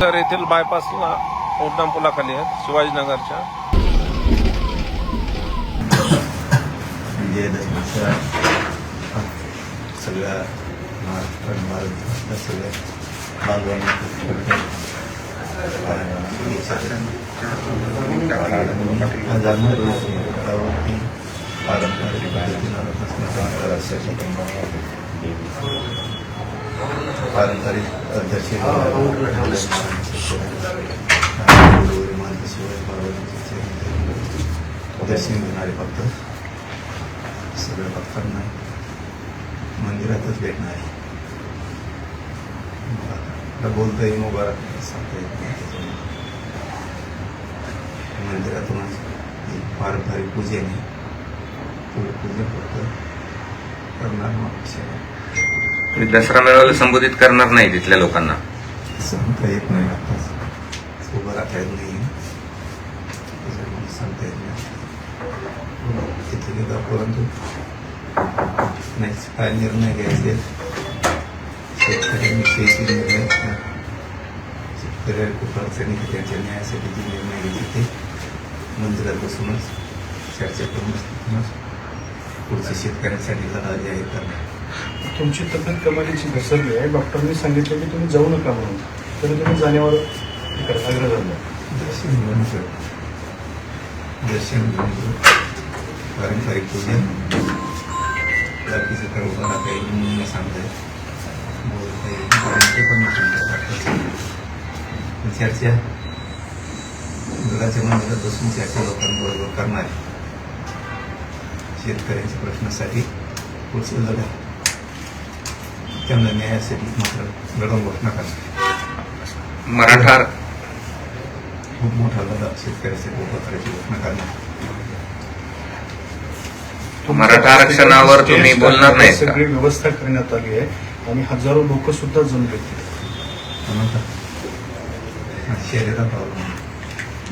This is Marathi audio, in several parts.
तर येथील बायपासला उड्डाण पुलाखाली आहेत शिवाजीनगरच्या सगळ्या महाराष्ट्र भारत सगळ्या पारंपरिक पारंपरिक दर्शन मानशिवाय दर्शन घेणारे भक्त सगळ्या भक्तांना मंदिरातच भेटणार आहे. बोलता येईल मुबारक सांगता येत नाही मंदिरातूनच एक पारंपरिक पूजेने पूजन फक्त करणार सेवा. तुम्ही दसरा मेळाव्याला संबोधित करणार नाही तिथल्या लोकांना. सांगता येत नाही आताच उभं राहता येत नाही. त्याच्यामुळे सांगता येत नाही. तिथे गेला परंतु नाही काय निर्णय घ्यायचे? शेतकऱ्यांविषयीचे निर्णय शेतकऱ्या खूप अडचणी त्यांच्या न्यायासाठी जे निर्णय घ्यायचे ते मंदिरात बसूनच चर्चा करून पुढच्या शेतकऱ्यांसाठी लढा जाहीर करणार. तुमची तब्येत कमालीची घसरली आहे. डॉक्टरनी सांगितलं की तुम्ही जाऊ नका म्हणून. तरी तुम्ही जाण्यावर आग्रह झाला पारंपरिक काही बोलता येईल ते पण मी सांगतो वाटतं चर्चा दुधाच्या मंदिरात बसून चर्चा लोकांबरोबर करणार. शेतकऱ्यांच्या प्रश्नासाठी पुढचं लढा त्यांना न्यायासाठी मात्र लढवून घोषणा करणार मराठा खूप मोठा लढा शेतकऱ्यासाठी उभा करायची घोषणा करणार मराठा आरक्षणावर तुम्ही बोलणार नाहीत का? सगळी व्यवस्था करण्यात आली आहे आणि हजारो लोक सुद्धा जमले शरीरात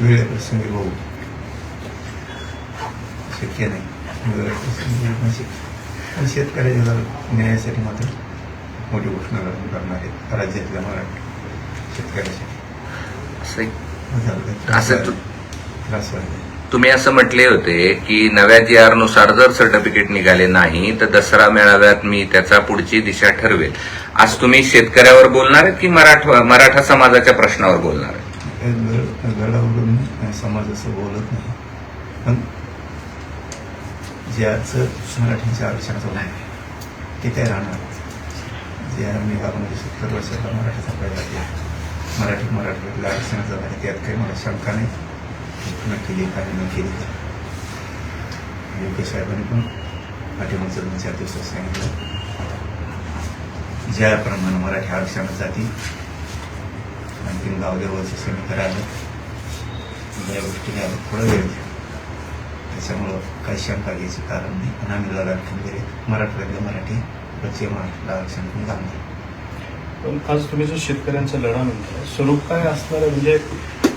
वेळ प्रसंगी भाऊ शक्य नाही वेळ प्रसंगी होणं शक्य पण शेतकऱ्याच्या न्यायासाठी मात्र मोठी घोषणा करणार आहेत. राज्यातल्या मराठी शेतकऱ्यासाठी. असं- त्रास व्हायला- तुम्ही असं म्हटले होते की नव्या जी आरनुसार जर सर्टिफिकेट निघाले नाही तर दसरा मेळाव्यात मी त्याचा पुढची दिशा ठरवेल. आज तुम्ही शेतकऱ्यावर बोलणार आहेत की मराठा मराठा समाजाच्या प्रश्नावर बोलणार आहे गडावरून समाज असं बोलत नाही. पण ज्याचं मराठीच्या आरक्षणाचं नाही ते काय राहणार? त्या आम्ही गावामध्ये सत्तर वर्षाला मराठीचा पहिला आहे. मराठी मराठीतल्या आरक्षणाचं नाही त्यात काही मला शंका नाही. न केली काय न केली. योग्य साहेबांनी पण पाठीमागचं दोन चार दिवसात सांगितलं. ज्याप्रमाणे मराठी आरक्षणासाठी आणखीन गावदेवाचं समीकरण या गोष्टीने आता थोडं वेळ घ्या. त्याच्यामुळं काही शंका घ्यायचं कारण नाही. आणि आम्ही लढा खंबीर आहे मराठी महाराष्ट्राला आरक्षण पण पण आज तुम्ही जो शेतकऱ्यांचा लढा म्हणताय स्वरूप काय असणार? आहे म्हणजे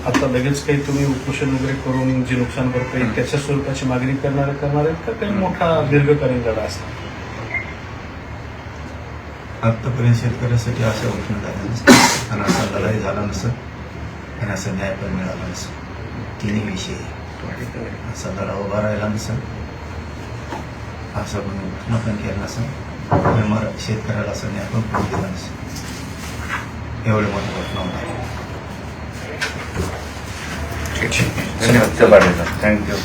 आता लगेच काही तुम्ही उपोषण वगैरे करून जी नुकसान भरपाई त्याच्या स्वरूपाची मागणी करणार करणार आहेत का काही मोठा दीर्घकालीन लढा असणार आत्तापर्यंत शेतकऱ्यासाठी अशा घोषणा झाल्या नसतात आणि असा लढाई झाला नसत. आणि असा न्याय पण मिळाला नसत. तिन्ही विषय. असा लढा उभा राहिला नसत. असा पण घोषणा पण केला नसत. मरा शेतकऱ्याला पण करून दिला नसत एवढे मोठा घटना धन्यवाद. थँक्यू